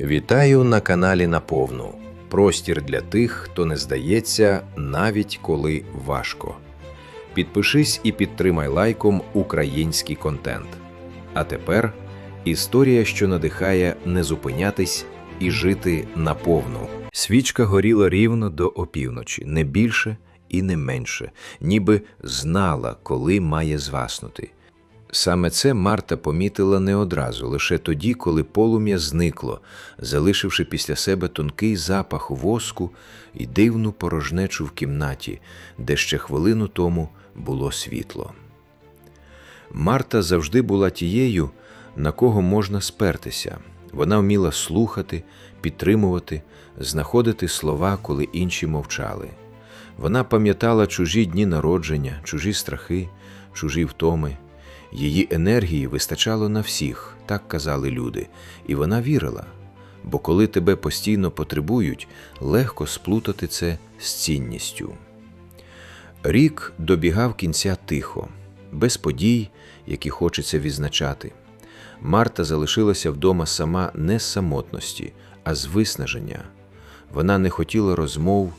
Вітаю на каналі Наповну. Простір для тих, хто не здається, навіть коли важко. Підпишись і підтримай лайком український контент. А тепер історія, що надихає не зупинятись і жити наповну. Свічка горіла рівно до опівночі, не більше і не менше, ніби знала, коли має згаснути. Саме це Марта помітила не одразу, лише тоді, коли полум'я зникло, залишивши після себе тонкий запах воску і дивну порожнечу в кімнаті, де ще хвилину тому було світло. Марта завжди була тією, на кого можна спертися. Вона вміла слухати, підтримувати, знаходити слова, коли інші мовчали. Вона пам'ятала чужі дні народження, чужі страхи, чужі втоми. Її енергії вистачало на всіх, так казали люди, і вона вірила. Бо коли тебе постійно потребують, легко сплутати це з цінністю. Рік добігав кінця тихо, без подій, які хочеться відзначати. Марта залишилася вдома сама не з самотності, а з виснаження. Вона не хотіла розмов,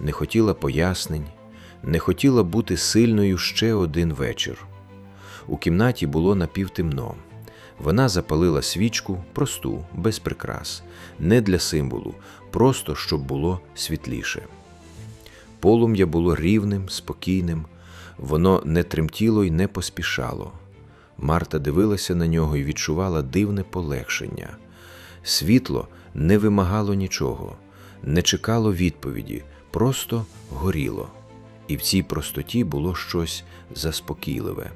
не хотіла пояснень, не хотіла бути сильною ще один вечір. У кімнаті було напівтемно. Вона запалила свічку просту, без прикрас, не для символу, просто щоб було світліше. Полум'я було рівним, спокійним, воно не тремтіло й не поспішало. Марта дивилася на нього і відчувала дивне полегшення. Світло не вимагало нічого, не чекало відповіді, просто горіло, і в цій простоті було щось заспокійливе.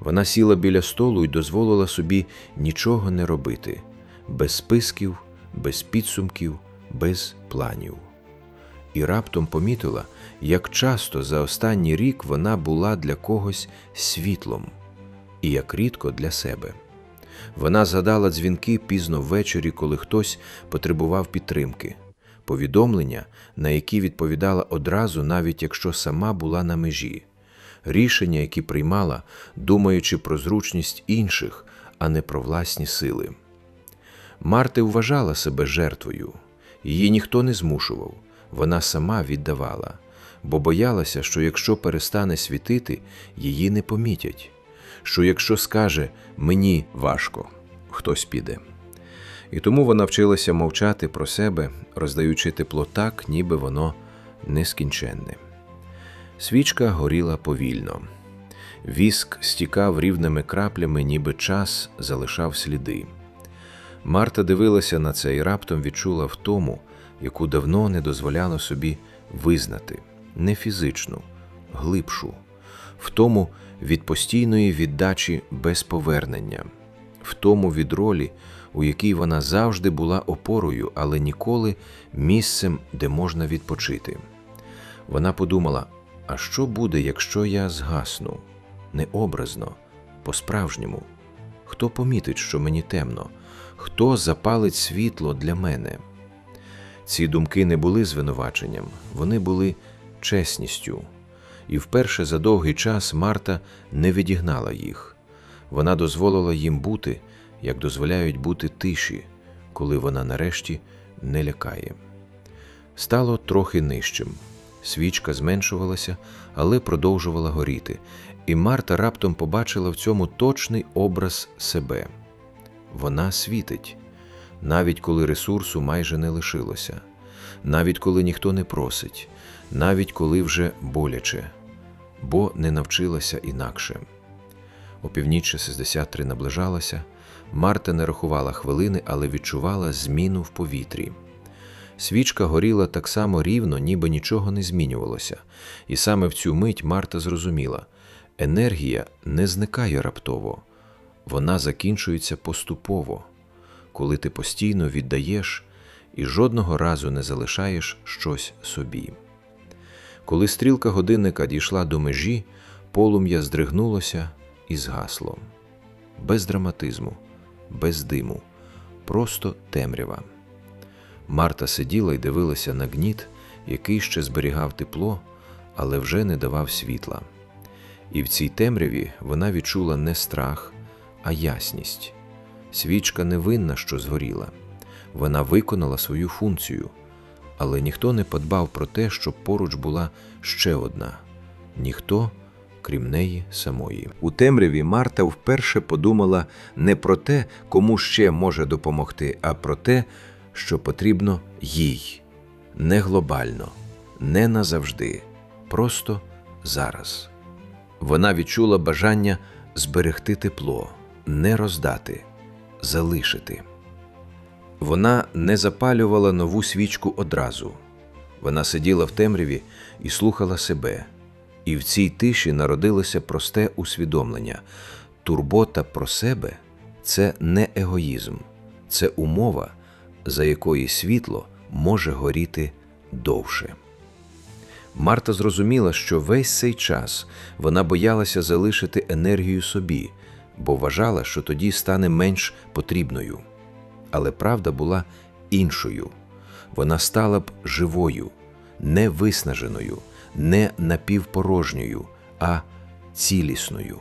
Вона сіла біля столу і дозволила собі нічого не робити, без списків, без підсумків, без планів. І раптом помітила, як часто за останній рік вона була для когось світлом, і як рідко для себе. Вона згадала дзвінки пізно ввечері, коли хтось потребував підтримки, повідомлення, на які відповідала одразу, навіть якщо сама була на межі рішення, які приймала, думаючи про зручність інших, а не про власні сили. Марти вважала себе жертвою, її ніхто не змушував, вона сама віддавала, бо боялася, що якщо перестане світити, її не помітять, що якщо скаже мені важко, хтось піде. І тому вона вчилася мовчати про себе, роздаючи тепло так, ніби воно нескінченне. Свічка горіла повільно. Віск стікав рівними краплями, ніби час залишав сліди. Марта дивилася на це і раптом відчула втому, яку давно не дозволяла собі визнати, не фізичну, глибшу, втому від постійної віддачі без повернення, втому від ролі, у якій вона завжди була опорою, але ніколи місцем, де можна відпочити. Вона подумала, а що буде, якщо я згасну? Необразно, по-справжньому. Хто помітить, що мені темно? Хто запалить світло для мене? Ці думки не були звинуваченням, вони були чесністю. І вперше за довгий час Марта не відігнала їх. Вона дозволила їм бути, як дозволяють бути тиші, коли вона нарешті не лякає. Стало трохи нижчим. Свічка зменшувалася, але продовжувала горіти, і Марта раптом побачила в цьому точний образ себе. Вона світить, навіть коли ресурсу майже не лишилося, навіть коли ніхто не просить, навіть коли вже боляче, бо не навчилася інакше. Опівніч 63 наближалася, Марта не рахувала хвилини, але відчувала зміну в повітрі. Свічка горіла так само рівно, ніби нічого не змінювалося, і саме в цю мить Марта зрозуміла енергія не зникає раптово, вона закінчується поступово, коли ти постійно віддаєш і жодного разу не залишаєш щось собі. Коли стрілка годинника дійшла до межі, полум'я здригнулося і згасло. Без драматизму, без диму, просто темрява. Марта сиділа і дивилася на гніт, який ще зберігав тепло, але вже не давав світла. І в цій темряві вона відчула не страх, а ясність. Свічка не винна, що згоріла. Вона виконала свою функцію, але ніхто не подбав про те, щоб поруч була ще одна ніхто, крім неї самої. У темряві Марта вперше подумала не про те, кому ще може допомогти, а про те, що потрібно їй. Не глобально, не назавжди, просто зараз. Вона відчула бажання зберегти тепло, не роздати, залишити. Вона не запалювала нову свічку одразу. Вона сиділа в темряві і слухала себе. І в цій тиші народилося просте усвідомлення: турбота про себе це не егоїзм, це умова, за якої світло може горіти довше. Марта зрозуміла, що весь цей час вона боялася залишити енергію собі, бо вважала, що тоді стане менш потрібною. Але правда була іншою. Вона стала б живою, не виснаженою, не напівпорожньою, а цілісною.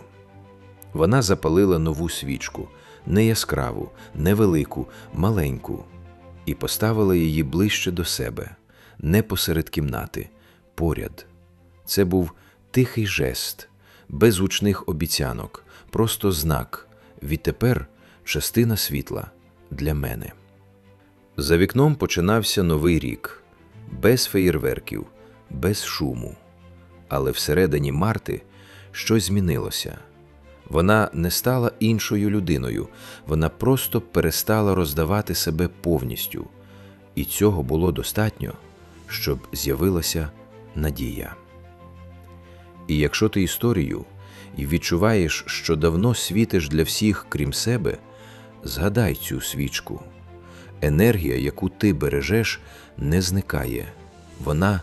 Вона запалила нову свічку, не яскраву, не велику, маленьку, і поставила її ближче до себе, не посеред кімнати, поряд. Це був тихий жест, без гучних обіцянок, просто знак відтепер частина світла для мене. За вікном починався новий рік, без феєрверків, без шуму. Але всередині Марти щось змінилося. Вона не стала іншою людиною, вона просто перестала роздавати себе повністю, і цього було достатньо, щоб з'явилася надія. І якщо ти історію і відчуваєш, що давно світиш для всіх, крім себе, згадай цю свічку. Енергія, яку ти бережеш, не зникає, вона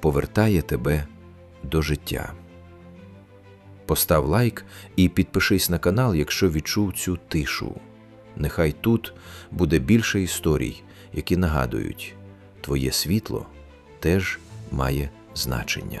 повертає тебе до життя. Постав лайк і підпишись на канал, якщо відчув цю тишу. Нехай тут буде більше історій, які нагадують, твоє світло теж має значення.